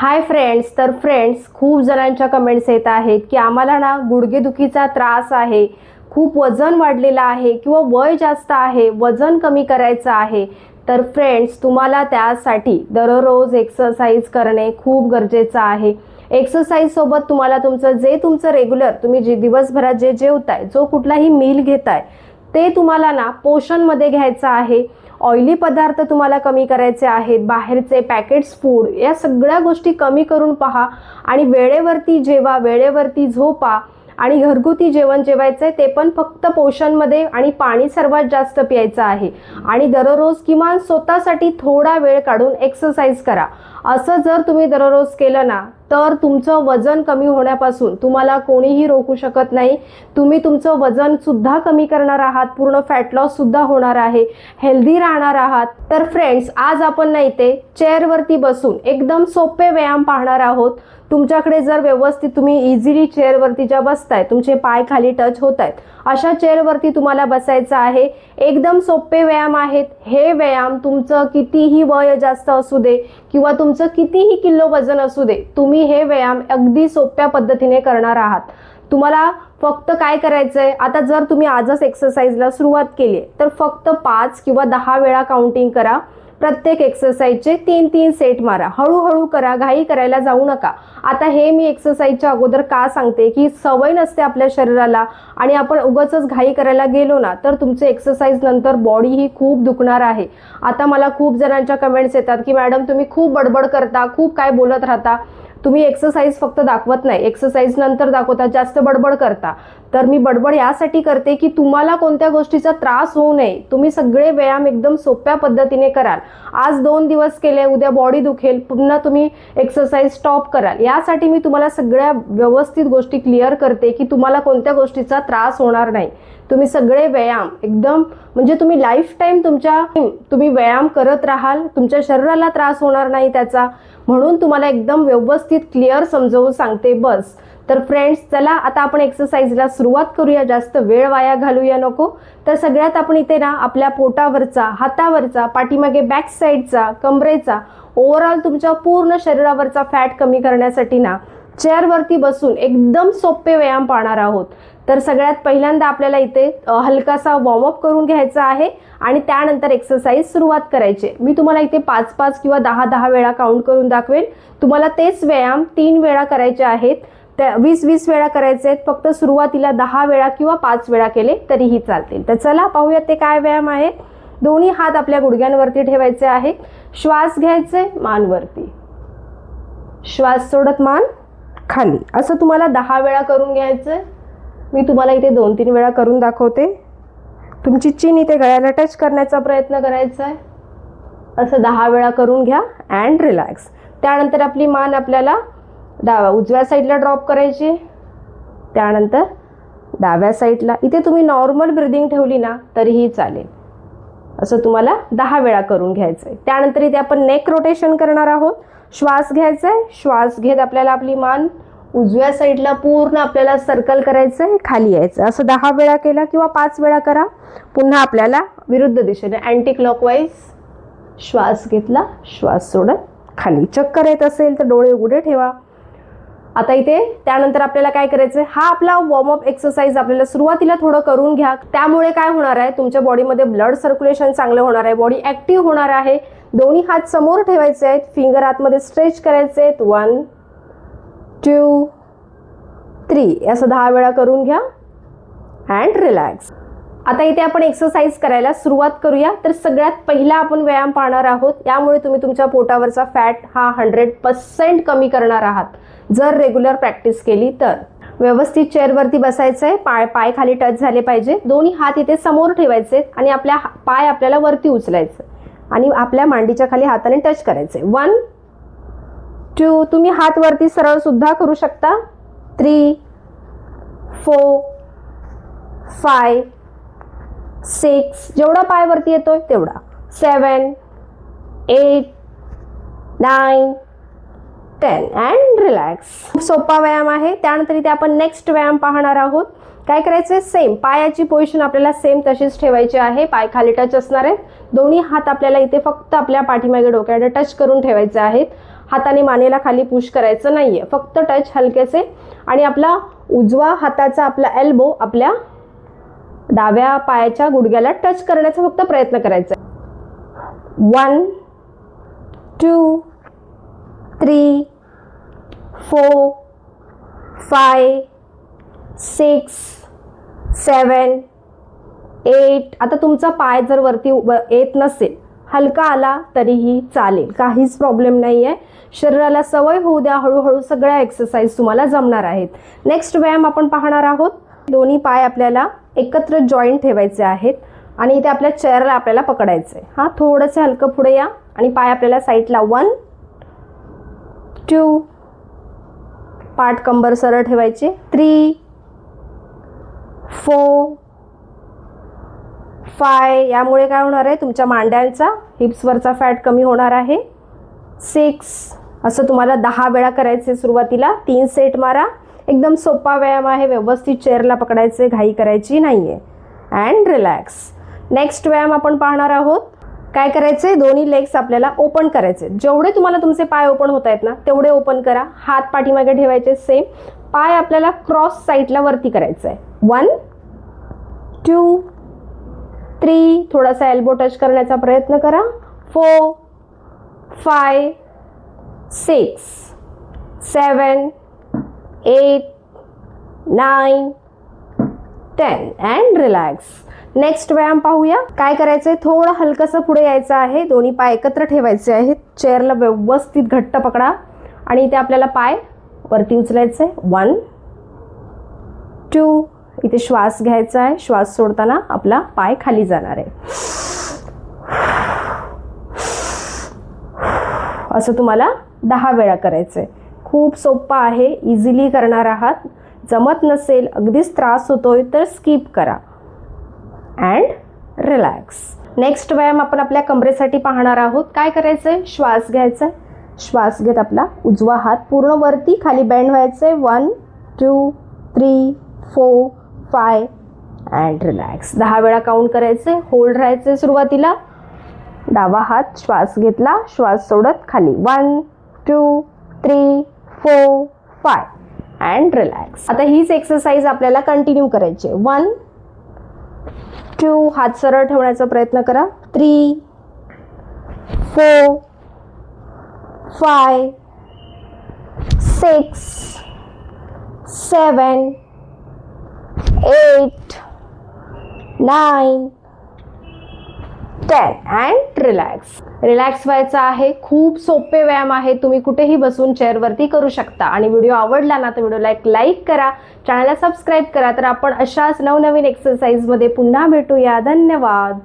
Hi friends तर friends खूप जणांच्या कमेंट्स येत आहेत की आम्हाला ना गुडघेदुखीचा त्रास आहे. खूप वजन वाढलेलं आहे किंवा वय जास्त आहे वजन कमी करायचं आहे. तर फ्रेंड्स तुम्हाला त्यासाठी दररोज एक्सरसाइज करणे खूप गरजेचं आहे. एक्सरसाइजसोबत तुम्हाला तुमचं जे तुमचं रेग्युलर तुम्ही जे दिवसभरात जे जेवताय जो कुठलाही मील घेताय ते तुम्हाला ना पोषणमध्ये घ्यायचं आहे. ऑइली पदार्थ तुम्हाला कमी करायचे आहेत बाहेरचे पॅकेट्स फूड या सगळ्या गोष्टी कमी करून पहा आणि वेळेवरती जेवा वेळेवरती झोपा आणि घरगुती जेवण जेवायचं आहे ते पण फक्त पोषणमध्ये आणि पाणी सर्वात जास्त प्यायचं आहे. आणि दररोज किमान स्वतःसाठी थोडा वेळ काढून एक्सरसाइज करा. असं जर तुम्ही दररोज केलं ना तर तुमचं वजन कमी होण्यापासून तुम्हाला कोणीही रोखू शकत नाही. तुम्ही तुमचं वजन सुद्धा कमी करणार आहात पूर्ण फॅट लॉस सुद्धा होणार आहे हेल्दी राहणार आहात. तर फ्रेंड्स आज आपण नाही ते चेअरवरती बसून एकदम सोपे व्यायाम पाहणार आहोत. तुमच्याकडे जर व्यवस्थित तुम्ही इझिली चेअरवरती ज्या बसताय तुमचे पाय खाली टच होत आहेत अशा चेअरवरती तुम्हाला बसायचं आहे. एकदम सोपे व्यायाम आहेत. हे व्यायाम तुमचं कितीही वय जास्त असू दे किंवा तुमचं तुमचं कितीही किलो वजन असू दे तुम्ही हे व्यायाम अगदी सोप्या पद्धतीने करणार आहात. तुम्हाला फक्त काय करायचं आहे आता जर तुम्ही आजच एक्सरसाइजला सुरुवात केली तर फक्त पाच किंवा दहा वेळा काउंटिंग करा. प्रत्येक एक्सरसाइजचे तीन तीन सेट मारा. हळूहळू करा घाई करायला जाऊ नका. आता हे मी एक्सरसाइजच्या अगोदर का सांगते? की सवय नसते आपल्या शरीराला आणि आपण उगाच घाई करायला गेलो ना तर तुमचे एक्सरसाइज नंतर बॉडी ही खूप दुखणार आहे. आता मला खूप जणांच्या कमेंट्स येतात की मॅडम तुम्ही खूप बडबड करता खूप काय बोलत राहता? तुम्ही एक्सरसाइज फक्त दाखवत नाही. एक्सरसाइज नंतर दाखवता जास्त बडबड करता. तर मी बडबड यासाठी करते की तुम्हाला कोणत्या गोष्टीचा त्रास होऊ नये. तुम्ही सगळे व्यायाम एकदम सोप्या पद्धतीने कराल. आज दोन दिवस केले उद्या बॉडी दुखेल पुन्हा तुम्ही एक्सरसाइज स्टॉप कराल. यासाठी मी तुम्हाला सगळ्या व्यवस्थित गोष्टी क्लिअर करते की तुम्हाला कोणत्या गोष्टीचा त्रास होणार नाही. तुम्ही सगळे व्यायाम एकदम म्हणजे तुम्ही लाईफ टाईम तुमच्या तुम्ही व्यायाम करत राहाल. तुमच्या शरीराला त्रास होणार नाही त्याचा. म्हणून तुम्हाला एकदम व्यवस्थित क्लिअर समजवून सांगते बस. तर फ्रेंड्स चला आता आपण एक्सरसाइजला सुरुवात करूया. जास्त वेळ वाया घालूया नको. तर सगळ्यात आपण इथे ना आपल्या पोटावरचा हातावरचा पाठीमागे बॅक साईडचा कमरेचा ओव्हरऑल तुमच्या पूर्ण शरीरावरचा फॅट कमी करण्यासाठी ना चेअरवरती बसून एकदम सोपे व्यायाम पाहणार आहोत. तर सगळ्यात पहिल्यांदा आपल्याला इथे हलकासा वॉर्मअप करून घ्यायचा आहे आणि त्यानंतर एक्सरसाइज सुरुवात करायची. मी तुम्हाला इथे पाच पाच किंवा दहा दहा वेळा काउंट करून दाखवेल तुम्हाला तेच व्यायाम तीन वेळा करायचे आहेत. त्या वीस वीस वेळा करायचे आहेत. फक्त सुरुवातीला दहा वेळा किंवा पाच वेळा केले तरीही चालतील. तर चला पाहूया ते काय व्यायाम आहे. दोन्ही हात आपल्या गुडघ्यांवरती ठेवायचे आहेत. श्वास घ्यायचे मानवरती श्वास सोडत मान. खाली. असं तुम्हाला दहा वेळा करून घ्यायचं आहे मी तुम्हाला इथे दोन तीन वेळा करून दाखवते. तुमची चीन इथे गळ्याला टच करण्याचा प्रयत्न करायचा आहे असं दहा वेळा करून घ्या अँड रिलॅक्स त्यानंतर आपली मान आपल्याला डाव्या उजव्या साईडला ड्रॉप करायची. त्यानंतर डाव्या साईडला इथे तुम्ही नॉर्मल ब्रिदिंग ठेवली ना तरीही चालेल. असं तुम्हाला दहा वेळा करून घ्यायचं आहे त्यानंतर इथे आपण नेक रोटेशन करणार आहोत. श्वास घ्यायचा आहे श्वास घेत आपल्याला आपली मान उजव्या साईडला पूर्ण आपल्याला सर्कल करायचं आहे खाली यायचं असं दहा वेळा केला किंवा पाच वेळा करा. पुन्हा आपल्याला विरुद्ध दिशेने अँटी क्लॉकवाईज श्वास घेतला. श्वास सोडत खाली चक्कर येत असेल तर डोळे उघडे ठेवा. आता इथे त्यानंतर आपल्याला काय करायचं हा आपला वॉर्मअप एक्सरसाइज आपल्याला सुरुवातीला थोडं करून घ्या. त्यामुळे काय होणार आहे? तुमच्या बॉडीमध्ये ब्लड सर्क्युलेशन चांगलं होणार आहे. बॉडी ॲक्टिव्ह होणार आहे. दोन्ही हात समोर ठेवायचे आहेत. फिंगर आतमध्ये स्ट्रेच करायचे आहेत. वन टू थ्री असं दहा वेळा करून घ्या अँड रिलॅक्स आता इथे आपण एक्सरसाइज करायला सुरुवात करूया. तर सगळ्यात पहिला आपण व्यायाम पाहणार आहोत. यामुळे तुम्ही तुमच्या पोटावरचा फॅट हा हंड्रेड पर्सेंट कमी करणार आहात. जर रेग्युलर प्रॅक्टिस केली तर. व्यवस्थित चेअरवरती बसायचं आहे पाय पाय खाली टच झाले पाहिजे. दोन्ही हात इथे समोर ठेवायचे आणि आपल्या हा- पाय आपल्याला वरती उचलायचं आणि आपल्या मांडीच्या खाली हाताने टच करायचे वन टू तुम्ही हात वरती सरळ सुद्धा करू शकता. थ्री फोर फाय सिक्स जेवढा पाय वरती येतोय तेवढा. Seven eight nine ten and relax खूप सोपा व्यायाम आहे. त्यानंतर इथे आपण नेक्स्ट व्यायाम पाहणार आहोत. काय करायचं सेम पायाची पोझिशन आपल्याला सेम तशीच ठेवायची आहे. पाय खाली टच असणार आहेत. दोन्ही हात आपल्याला इथे फक्त आपल्या पाठीमागे डोक्याला टच करून ठेवायचे आहेत. हाताने मानेला खाली पुश करायचं नाही आहे फक्त टच हलकेसे आणि आपला उजवा हाताचा आपला एल्बो आपल्या डाव्या पायाच्या गुडघ्याला टच करण्याचा फक्त प्रयत्न करायचा one two three four five six seven eight. आता तुमचा पाय जर वरती उभ- येत नसेल हलका आला तरीही चालेल. काहीच प्रॉब्लेम नाही आहे शरीराला सवय होऊ द्या. हळूहळू सगळ्या एक्सरसाइज तुम्हाला जमणार आहेत. नेक्स्ट व्यायाम आपण पाहणार आहोत. दोन्ही पाय आपल्याला एकत्र जॉईंट ठेवायचे आहेत आणि इथे आपल्या चेअरला आपल्याला पकडायचं आहे हां थोडंसं हलकं पुढे या आणि पाय आपल्याला साईडला वन टू पाठ कंबर सरळ ठेवायचे. थ्री फोर फाय यामुळे काय होणार आहे? तुमच्या मांड्यांचा हिप्सवरचा फॅट कमी होणार आहे. सिक्स असं तुम्हाला दहा वेळा करायचे सुरुवातीला. तीन सेट मारा. एकदम सोपा व्यायाम आहे. व्यवस्थित चेअरला पकडायचे घाई करायची नाही आहे अँड रिलॅक्स नेक्स्ट व्यायाम आपण पाहणार आहोत. काय करायचे दोन्ही लेग्स आपल्याला ओपन करायचे जेवढे तुम्हाला तुमचे पाय ओपन होत आहेत ना तेवढे ओपन करा. हात पाठीमागे ठेवायचे सेम पाय आपल्याला क्रॉस साईडला वरती करायचं आहे वन टू थ्री थोडासा एल्बो टच करण्याचा प्रयत्न करा. Four five six seven eight nine ten and relax next व्यायाम पाहूया. काय करायचंय? थोडं हलकंसं पुढे यायचं आहे. दोन्ही पाय एकत्र ठेवायचे आहेत. चेअरला व्यवस्थित घट्ट पकडा. आणि इथे आपल्याला पाय वरती उचलायचे वन टू इथे श्वास घ्यायचा आहे. श्वास सोडताना आपला पाय खाली जाणार आहे. असं तुम्हाला दहा वेळा करायचं आहे खूप सोपा आहे. इझिली करणार आहात. जमत नसेल अगदीच त्रास होतोय तर स्किप करा. अँड रिलॅक्स नेक्स्ट व्यायाम आपण आपल्या कमरेसाठी पाहणार आहोत. काय करायचं आहे श्वास घ्यायचा आहे श्वास घेत आपला उजवा हात पूर्ण वरती खाली बँड व्हायचं आहे one two three four five and relax दहा वेळा काउंट करायचे होल्ड राहायचे सुरुवातीला. डावा हात श्वास घेतला श्वास सोडत खाली. One two three four five and relax आता हीच एक्सरसाइज आपल्याला कंटिन्यू करायची आहे. वन टू हात सरळ ठेवण्याचा प्रयत्न करा. Three four five six seven eight nine ten and relax relax व्हायचं आहे. खूप सोपे व्यायाम आहे. तुम्ही कुठेही बसून चेअरवरती करू शकता. आणि व्हिडिओ आवडला ना तर व्हिडिओला एक लाईक करा. चॅनलला सबस्क्राईब करा. तर आपण अशाच नवनवीन एक्सरसाइजमध्ये पुन्हा भेटूया. धन्यवाद.